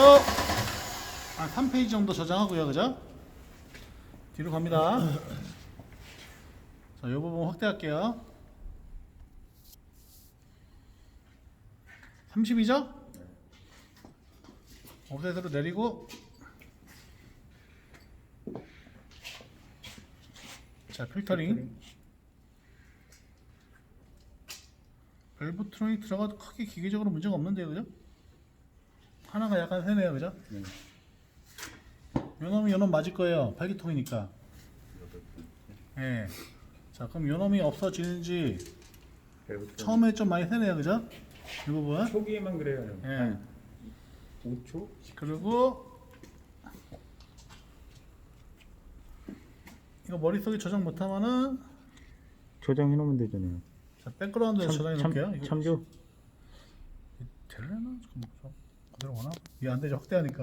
해서 한 3페이지 정도 저장하고요, 그죠? 뒤로 갑니다. 자, 이 부분 확대할게요. 30이죠? 오프셋으로 내리고 자 필터링 밸브 트론이 들어가도 크게 기계적으로 문제가 없는데요 그죠? 하나가 약간 세네요 그죠? 네. 요놈이 요놈 맞을 거예요排기통이니까 예. 자 그럼 요놈이 없어지는지 처음에 좀 많이 세네요 그죠? 이 부분 초기에만 그래요. 형. 예. 한 5초? 그리고 이거 머릿속에 저장 못하면은 조정해 놓으면 되잖아요. 자 백그라운드에 저장해 놓을게요 참조. 될래나? 잠깐만 그대로 오나? 이게 안 되죠 확대하니까